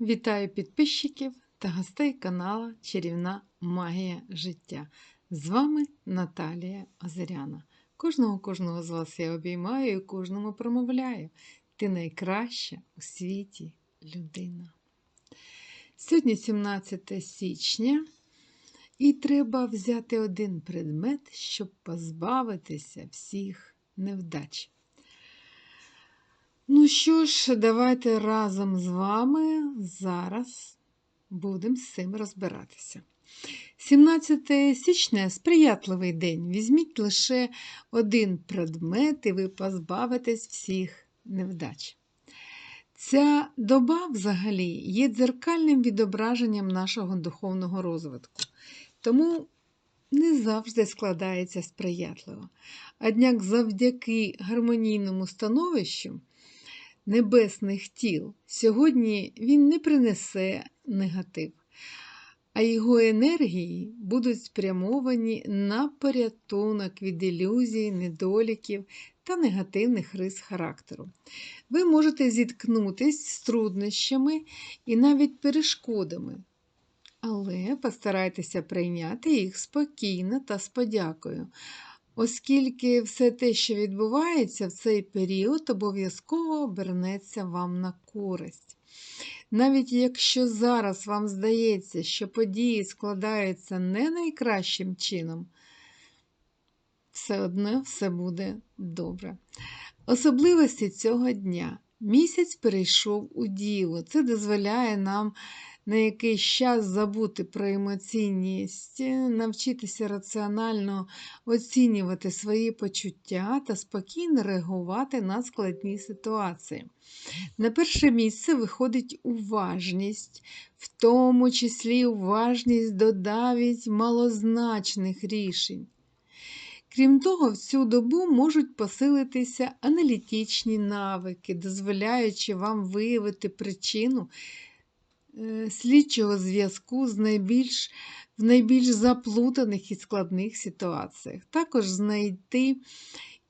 Вітаю підписчиків та гостей канала Чарівна Магія життя. З вами Наталія Озеряна. Кожного кожного з вас я обіймаю і кожному промовляю. Ти найкраща у світі людина. Сьогодні 17 січня, і треба взяти один предмет, щоб позбавитися всіх невдач. Ну що ж, давайте разом з вами зараз будемо з цим розбиратися. 17 січня сприятливий день. Візьміть лише один предмет, і ви позбавитесь всіх невдач. Ця доба взагалі є дзеркальним відображенням нашого духовного розвитку. Тому не завжди складається сприятливо. Однак завдяки гармонійному становищу небесних тіл, сьогодні він не принесе негатив, а його енергії будуть спрямовані на порятунок від ілюзій, недоліків та негативних рис характеру. Ви можете зіткнутися з труднощами і навіть перешкодами. Але постарайтеся прийняти їх спокійно та з подякою, оскільки все те, що відбувається в цей період, обов'язково обернеться вам на користь. Навіть якщо зараз вам здається, що події складаються не найкращим чином, все одно все буде добре. Особливості цього дня. Місяць перейшов у діло. Це дозволяє нам на якийсь час забути про емоційність, навчитися раціонально оцінювати свої почуття та спокійно реагувати на складні ситуації. На перше місце виходить уважність, в тому числі уважність до навіть малозначних рішень. Крім того, в цю добу можуть посилитися аналітичні навики, дозволяючи вам виявити причину Е, слідчого зв'язку з найбільш, в найбільш заплутаних і складних ситуаціях. Також знайти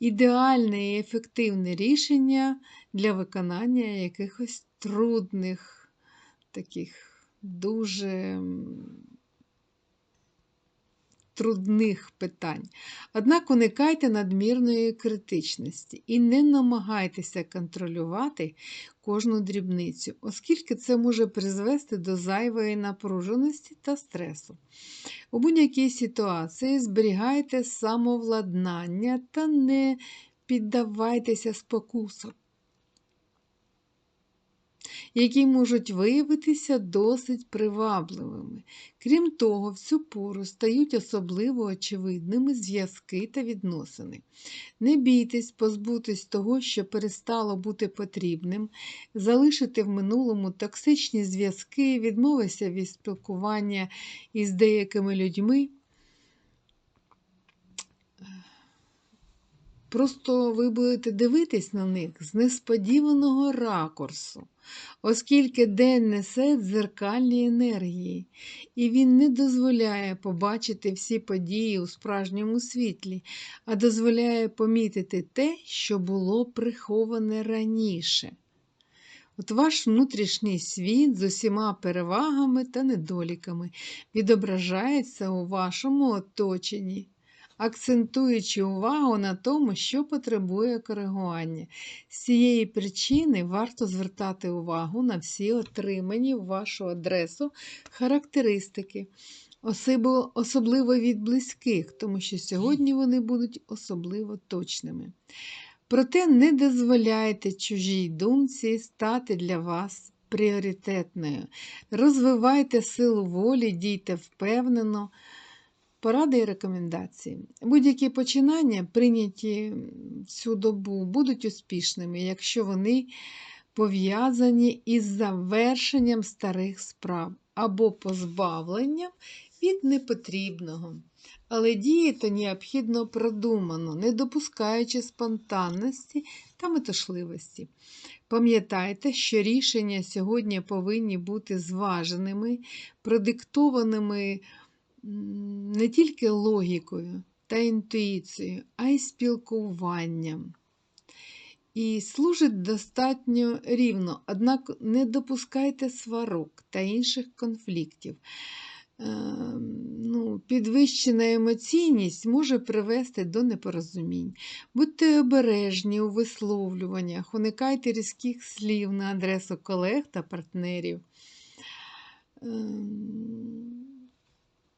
ідеальне і ефективне рішення для виконання якихось трудних, таких дуже трудних питань. Однак уникайте надмірної критичності і не намагайтеся контролювати кожну дрібницю, оскільки це може призвести до зайвої напруженості та стресу. У будь-якій ситуації зберігайте самовладнання та не піддавайтеся спокусам які можуть виявитися досить привабливими. Крім того, в цю пору стають особливо очевидними зв'язки та відносини. Не бійтесь позбутись того, що перестало бути потрібним, залишити в минулому токсичні зв'язки, відмовися від спілкування із деякими людьми. Просто ви будете дивитись на них з несподіваного ракурсу, оскільки день несе дзеркальні енергії, і він не дозволяє побачити всі події у справжньому світлі, а дозволяє помітити те, що було приховане раніше. От ваш внутрішній світ з усіма перевагами та недоліками відображається у вашому оточенні акцентуючи увагу на тому, що потребує коригування. З цієї причини варто звертати увагу на всі отримані в вашу адресу характеристики, особливо від близьких, тому що сьогодні вони будуть особливо точними. Проте не дозволяйте чужій думці стати для вас пріоритетною. Розвивайте силу волі, дійте впевнено. Поради і рекомендації. Будь-які починання, прийняті цю добу, будуть успішними, якщо вони пов'язані із завершенням старих справ або позбавленням від непотрібного. Але діяти необхідно продумано, не допускаючи спонтанності та метушливості. Пам'ятайте, що рішення сьогодні повинні бути зваженими, продиктованими не тільки логікою та інтуїцією, а й спілкуванням. і служить достатньо рівно, однак не допускайте сварок та інших конфліктів. Е, ну, Підвищена емоційність може привести до непорозумінь. Будьте обережні у висловлюваннях, уникайте різких слів на адресу колег та партнерів. Ем,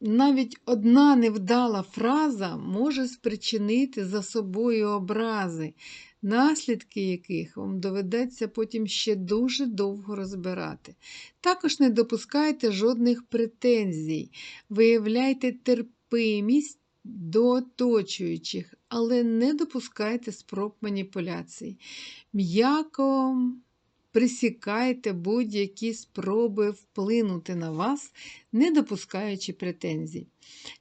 навіть одна невдала фраза може спричинити за собою образи, наслідки яких вам доведеться потім ще дуже довго розбирати. Також не допускайте жодних претензій, виявляйте терпимість до оточуючих, але не допускайте спроб маніпуляцій. М'яко присікайте будь-які спроби вплинути на вас, не допускаючи претензій.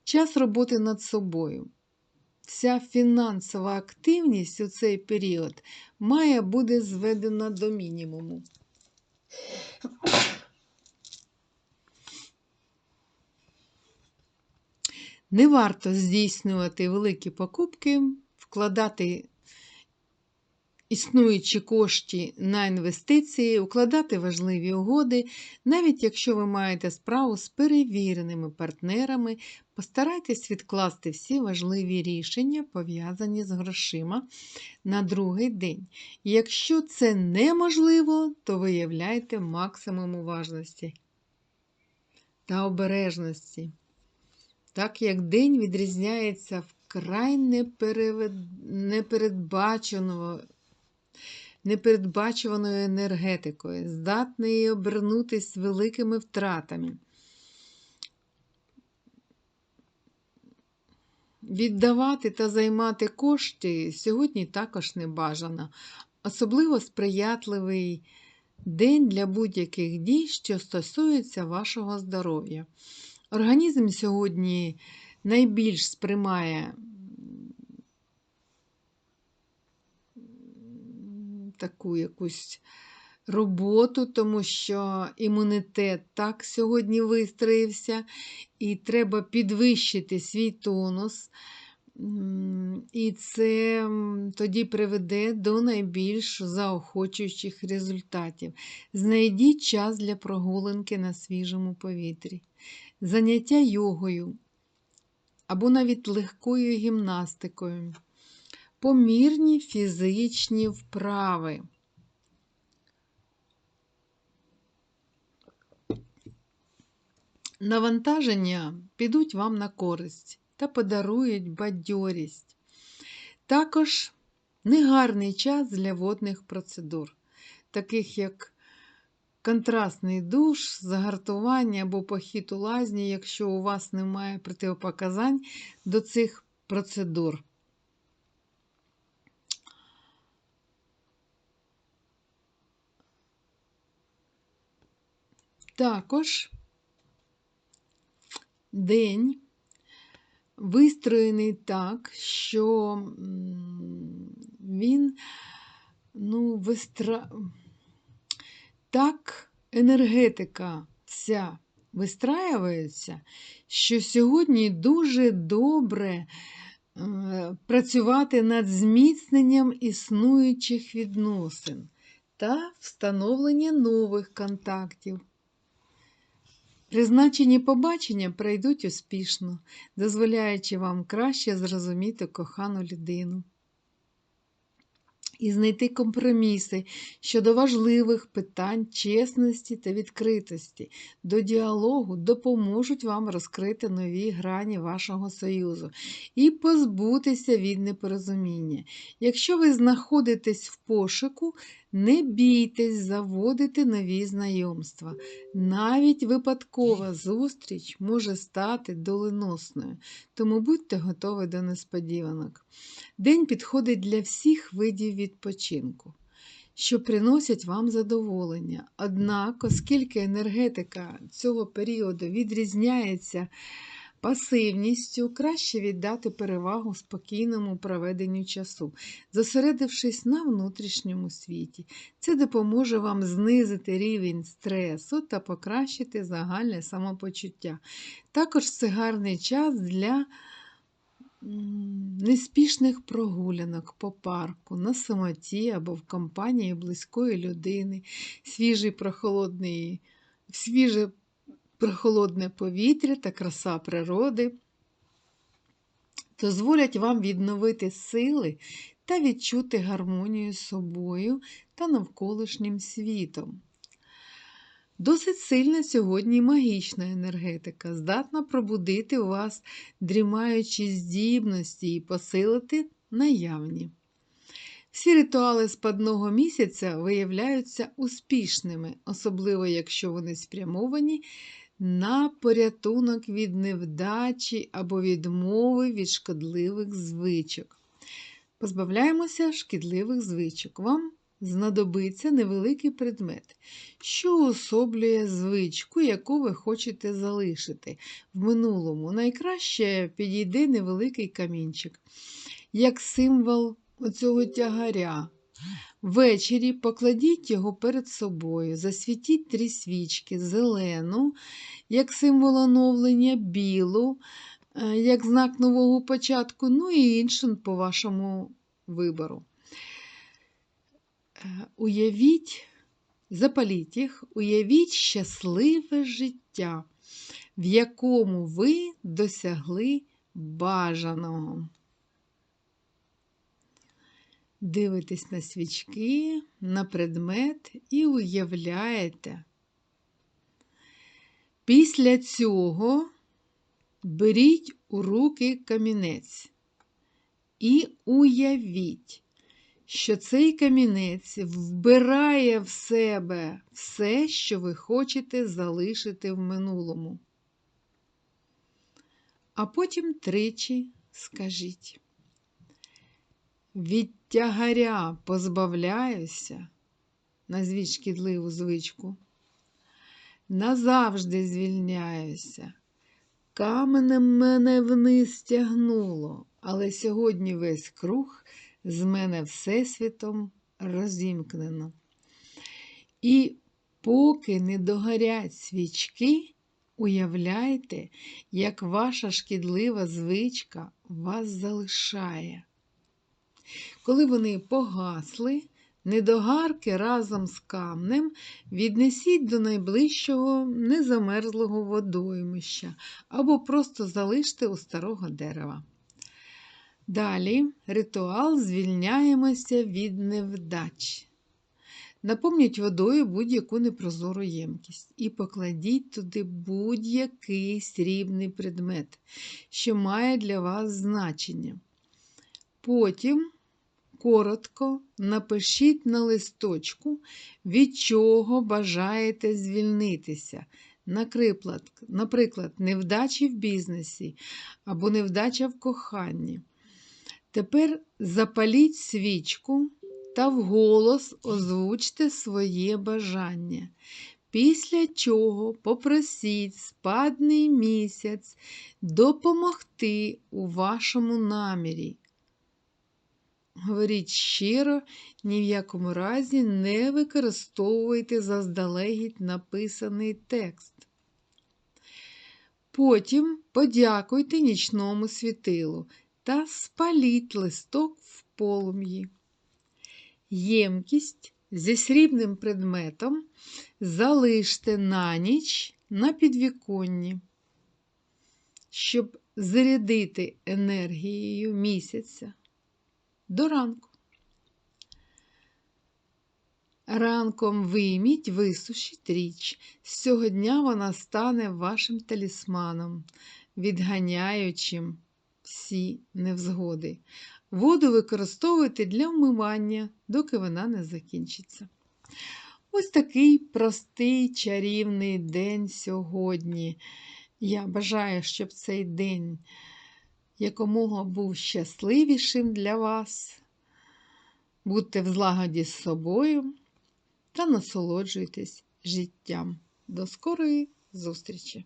Час роботи над собою. Вся фінансова активність у цей період має бути зведена до мінімуму. Не варто здійснювати великі покупки, вкладати існуючі кошти на інвестиції, укладати важливі угоди, навіть якщо ви маєте справу з перевіреними партнерами, постарайтесь відкласти всі важливі рішення, пов'язані з грошима на другий день. Якщо це неможливо, то виявляйте максимум уважності та обережності. Так як день відрізняється вкрай непередбаченого непередбачуваною енергетикою, здатний обернутися великими втратами. Віддавати та займати кошти сьогодні також не бажано, особливо сприятливий день для будь-яких дій, що стосуються вашого здоров'я. Організм сьогодні найбільш сприймає таку якусь роботу, тому що імунітет так сьогодні вистроївся, і треба підвищити свій тонус. І це тоді приведе до найбільш заохочуючих результатів. Знайдіть час для прогулянки на свіжому повітрі, заняття йогою або навіть легкою гімнастикою помірні фізичні вправи. Навантаження підуть вам на користь та подарують бадьорість. Також негарний час для водних процедур, таких як контрастний душ, загартування або похід у лазні, якщо у вас немає протипоказань до цих процедур. Також день вистроєний так, що він ну, вистра... так енергетика вся вистраюється, що сьогодні дуже добре працювати над зміцненням існуючих відносин та встановлення нових контактів. Призначені побачення пройдуть успішно, дозволяючи вам краще зрозуміти кохану людину і знайти компроміси щодо важливих питань чесності та відкритості до діалогу допоможуть вам розкрити нові грані вашого союзу і позбутися від непорозуміння. Якщо ви знаходитесь в пошуку, не бійтесь заводити нові знайомства. Навіть випадкова зустріч може стати доленосною, тому будьте готові до несподіванок. День підходить для всіх видів відпочинку, що приносять вам задоволення. Однак, оскільки енергетика цього періоду відрізняється пасивністю, краще віддати перевагу спокійному проведенню часу, зосередившись на внутрішньому світі. Це допоможе вам знизити рівень стресу та покращити загальне самопочуття. Також це гарний час для неспішних прогулянок по парку, на самоті або в компанії близької людини, свіжий прохолодний, свіже прохолодне повітря та краса природи дозволять вам відновити сили та відчути гармонію з собою та навколишнім світом. Досить сильна сьогодні магічна енергетика, здатна пробудити у вас дрімаючі здібності і посилити наявні. Всі ритуали спадного місяця виявляються успішними, особливо якщо вони спрямовані на порятунок від невдачі або відмови від шкідливих звичок. Позбавляємося шкідливих звичок. Вам знадобиться невеликий предмет, що уособлює звичку, яку ви хочете залишити в минулому. Найкраще підійде невеликий камінчик, як символ оцього тягаря. Ввечері покладіть його перед собою, засвітіть три свічки, зелену, як символ оновлення, білу, е, як знак нового початку, ну і іншу по вашому вибору. Е, Уявіть, запаліть їх, уявіть щасливе життя, в якому ви досягли бажаного. Дивитесь на свічки, на предмет і уявляєте. Після цього беріть у руки камінець і уявіть, що цей камінець вбирає в себе все, що ви хочете залишити в минулому. А потім тричі скажіть. Від тягаря позбавляюся, назвіть шкідливу звичку, назавжди звільняюся. Каменем мене вниз тягнуло, але сьогодні весь круг з мене Всесвітом розімкнено. І поки не догорять свічки, уявляйте, як ваша шкідлива звичка вас залишає. Коли вони погасли, недогарки разом з камнем віднесіть до найближчого незамерзлого водоймища або просто залиште у старого дерева. Далі ритуал звільняємося від невдач. Наповніть водою будь-яку непрозору ємкість і покладіть туди будь-який срібний предмет, що має для вас значення. Потім коротко напишіть на листочку, від чого бажаєте звільнитися. Наприклад, невдачі в бізнесі або невдача в коханні. Тепер запаліть свічку та вголос озвучте своє бажання. Після чого попросіть спадний місяць допомогти у вашому намірі. Говоріть щиро, ні в якому разі не використовуйте заздалегідь написаний текст. Потім подякуйте нічному світилу та спаліть листок в полум'ї. Ємкість зі срібним предметом залиште на ніч на підвіконні, щоб зарядити енергією місяця до ранку. Ранком вийміть, висушіть річ. З цього дня вона стане вашим талісманом, відганяючим всі невзгоди. Воду використовуйте для вмивання, доки вона не закінчиться. Ось такий простий чарівний день сьогодні. Я бажаю, щоб цей день якомога був щасливішим для вас. Будьте в злагоді з собою та насолоджуйтесь життям. До скорої зустрічі!